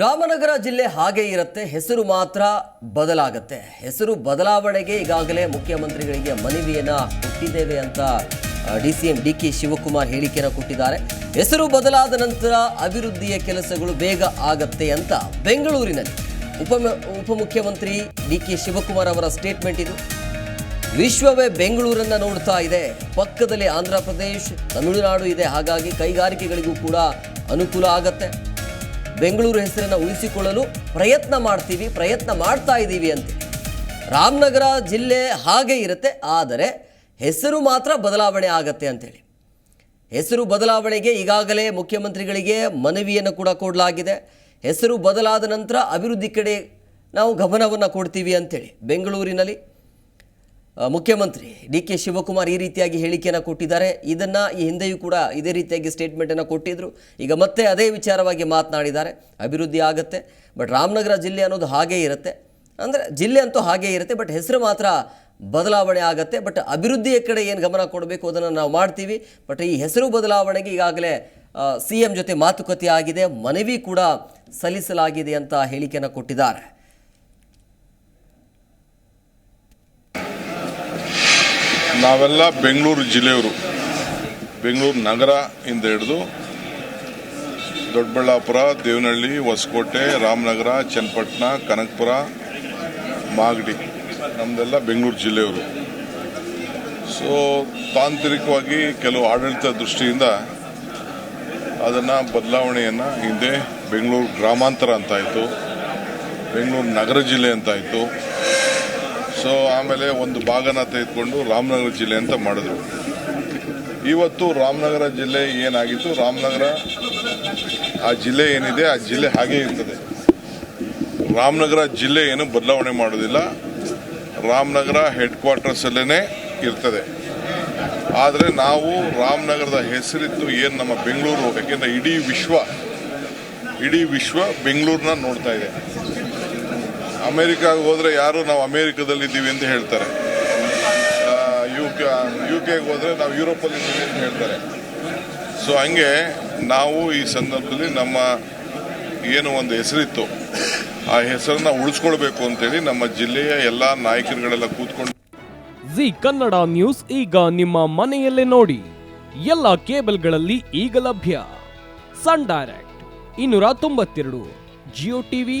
ರಾಮನಗರ ಜಿಲ್ಲೆ ಹಾಗೆ ಇರುತ್ತೆ, ಹೆಸರು ಮಾತ್ರ ಬದಲಾಗತ್ತೆ. ಹೆಸರು ಬದಲಾವಣೆಗೆ ಈಗಾಗಲೇ ಮುಖ್ಯಮಂತ್ರಿಗಳಿಗೆ ಮನವಿಯನ್ನು ಕೊಟ್ಟಿದ್ದೇವೆ ಅಂತ D C M D K Shivakumar ಹೇಳಿಕೆಯನ್ನು ಕೊಟ್ಟಿದ್ದಾರೆ. ಹೆಸರು ಬದಲಾದ ನಂತರ ಅಭಿವೃದ್ಧಿಯ ಕೆಲಸಗಳು ಬೇಗ ಆಗತ್ತೆ ಅಂತ ಬೆಂಗಳೂರಿನಲ್ಲಿ ಉಪ ಉಪಮುಖ್ಯಮಂತ್ರಿ ಡಿ ಕೆ ಶಿವಕುಮಾರ್ ಅವರ ಸ್ಟೇಟ್ಮೆಂಟ್ ಇದು. ವಿಶ್ವವೇ ಬೆಂಗಳೂರನ್ನ ನೋಡ್ತಾ ಇದೆ. ಪಕ್ಕದಲ್ಲಿ ಆಂಧ್ರ ಪ್ರದೇಶ್, ತಮಿಳುನಾಡು ಇದೆ. ಹಾಗಾಗಿ ಕೈಗಾರಿಕೆಗಳಿಗೂ ಕೂಡ ಅನುಕೂಲ ಆಗತ್ತೆ. ಬೆಂಗಳೂರು ಹೆಸರನ್ನು ಉಳಿಸಿಕೊಳ್ಳಲು ಪ್ರಯತ್ನ ಮಾಡ್ತೀವಿ, ಪ್ರಯತ್ನ ಮಾಡ್ತಾ ಇದ್ದೀವಿ ಅಂತ. ರಾಮನಗರ ಜಿಲ್ಲೆ ಹಾಗೆ ಇರುತ್ತೆ, ಆದರೆ ಹೆಸರು ಮಾತ್ರ ಬದಲಾವಣೆ ಆಗತ್ತೆ ಅಂತೇಳಿ. ಹೆಸರು ಬದಲಾವಣೆಗೆ ಈಗಾಗಲೇ ಮುಖ್ಯಮಂತ್ರಿಗಳಿಗೆ ಮನವಿಯನ್ನು ಕೂಡ ಕೊಡಲಾಗಿದೆ. ಹೆಸರು ಬದಲಾದ ನಂತರ ಅಭಿವೃದ್ಧಿ ಕಡೆ ನಾವು ಗಮನವನ್ನು ಕೊಡ್ತೀವಿ ಅಂತೇಳಿ, ಬೆಂಗಳೂರಿನಲ್ಲಿ. ಮುಖ್ಯಮಂತ್ರಿ ಡಿ ಕೆ ಶಿವಕುಮಾರ್ ಈ ರೀತಿಯಾಗಿ ಹೇಳಿಕೆಯನ್ನು ಕೊಟ್ಟಿದ್ದಾರೆ. ಇದನ್ನು ಈ ಹಿಂದೆಯೂ ಕೂಡ ಇದೇ ರೀತಿಯಾಗಿ ಸ್ಟೇಟ್ಮೆಂಟನ್ನು ಕೊಟ್ಟಿದ್ದರು ಈಗ ಮತ್ತೆ ಅದೇ ವಿಚಾರವಾಗಿ ಮಾತನಾಡಿದ್ದಾರೆ. ಅಭಿವೃದ್ಧಿ ಆಗುತ್ತೆ, ಬಟ್ ರಾಮನಗರ ಜಿಲ್ಲೆ ಅನ್ನೋದು ಹಾಗೇ ಇರುತ್ತೆ. ಅಂದರೆ ಜಿಲ್ಲೆ ಅಂತೂ ಹಾಗೇ ಇರುತ್ತೆ, ಬಟ್ ಹೆಸರು ಮಾತ್ರ ಬದಲಾವಣೆ ಆಗುತ್ತೆ. ಬಟ್ ಅಭಿವೃದ್ಧಿಯ ಕಡೆ ಏನು ಗಮನ ಕೊಡಬೇಕು ಅದನ್ನು ನಾವು ಮಾಡ್ತೀವಿ. ಬಟ್ ಈ ಹೆಸರು ಬದಲಾವಣೆಗೆ ಈಗಾಗಲೇ ಸಿ ಎಂ ಜೊತೆ ಮಾತುಕತೆ ಆಗಿದೆ. ಮನವಿ ಕೂಡ ಸಲ್ಲಿಸಲಾಗಿದೆ ಅಂತ ಹೇಳಿಕೆಯನ್ನು ಕೊಟ್ಟಿದ್ದಾರೆ. ನಾವೆಲ್ಲ ಬೆಂಗಳೂರು ಜಿಲ್ಲೆಯವರು. ಬೆಂಗಳೂರು ನಗರ ಇಂದ ಹಿಡಿದು ದೊಡ್ಡಬಳ್ಳಾಪುರ, ದೇವನಹಳ್ಳಿ, ಹೊಸಕೋಟೆ, ರಾಮನಗರ, ಚನ್ನಪಟ್ಟಣ, ಕನಕಪುರ, ಮಾಗಡಿ ನಮ್ಮದೆಲ್ಲ ಬೆಂಗಳೂರು ಜಿಲ್ಲೆಯವರು. ಸೊ ತಾಂತ್ರಿಕವಾಗಿ ಕೆಲವು ಆಡಳಿತ ದೃಷ್ಟಿಯಿಂದ ಅದನ್ನು ಬದಲಾವಣೆಯನ್ನು ಹಿಂದೆ ಬೆಂಗಳೂರು ಗ್ರಾಮಾಂತರ ಅಂತಾಯಿತು ಬೆಂಗಳೂರು ನಗರ ಜಿಲ್ಲೆ ಅಂತಾಯಿತು ಸೊ ಆಮೇಲೆ ಒಂದು ಭಾಗನ ತೆಗೆದುಕೊಂಡು ರಾಮನಗರ ಜಿಲ್ಲೆ ಅಂತ ಮಾಡಿದ್ರು. ಇವತ್ತು ರಾಮನಗರ ಜಿಲ್ಲೆ ಏನಾಗಿತ್ತು? ರಾಮನಗರ ಆ ಜಿಲ್ಲೆ ಏನಿದೆ? ಆ ಜಿಲ್ಲೆ ಹಾಗೆ ಇರ್ತದೆ. ರಾಮನಗರ ಜಿಲ್ಲೆ ಏನು ಬದಲಾವಣೆ ಮಾಡೋದಿಲ್ಲ. ರಾಮನಗರ ಹೆಡ್ ಕ್ವಾರ್ಟರ್ಸ್ ಅಲ್ಲೇ ಇರ್ತದೆ. ಆದರೆ ನಾವು ರಾಮನಗರದ ಹೆಸರಿತ್ತು ಏನು ನಮ್ಮ ಬೆಂಗಳೂರು, ಯಾಕೆಂದರೆ ಇಡೀ ವಿಶ್ವ ಇಡೀ ವಿಶ್ವ ಬೆಂಗಳೂರನ್ನ ನೋಡ್ತಾ ಇದೆ. ಅಮೆರಿಕಾಗೆ ಹೋದ್ರೆ ಯಾರು ನಾವು ಅಮೇರಿಕಾದಲ್ಲಿದ್ದೀವಿ ಅಂತ ಹೇಳ್ತಾರೆ. ಯು ಕೆ ಯು ಕೆಗೆ ಹೋದ್ರೆ ನಾವು ಯುರೋಪಲ್ಲಿ ಇದ್ದೀವಿ ಅಂತ ಹೇಳ್ತಾರೆ. ಸೊ ಹಂಗೆ ನಾವು ಈ ಸಂದರ್ಭದಲ್ಲಿ ನಮ್ಮ ಏನು ಒಂದು ಹೆಸರಿತ್ತು, ಆ ಹೆಸರನ್ನ ಉಳಿಸ್ಕೊಳ್ಬೇಕು ಅಂತೇಳಿ ನಮ್ಮ ಜಿಲ್ಲೆಯ ಎಲ್ಲ ನಾಯಕರುಗಳೆಲ್ಲ ಕೂತ್ಕೊಂಡು ಜಿ ಕನ್ನಡ ನ್ಯೂಸ್ ಈಗ ನಿಮ್ಮ ಮನೆಯಲ್ಲೇ ನೋಡಿ. ಎಲ್ಲ ಕೇಬಲ್ಗಳಲ್ಲಿ ಈಗ ಲಭ್ಯ. ಸನ್ ಡೈರೆಕ್ಟ್, ಇನ್ನೂರ ತೊಂಬತ್ತೆರಡು ಜಿಯೋ ಟಿವಿ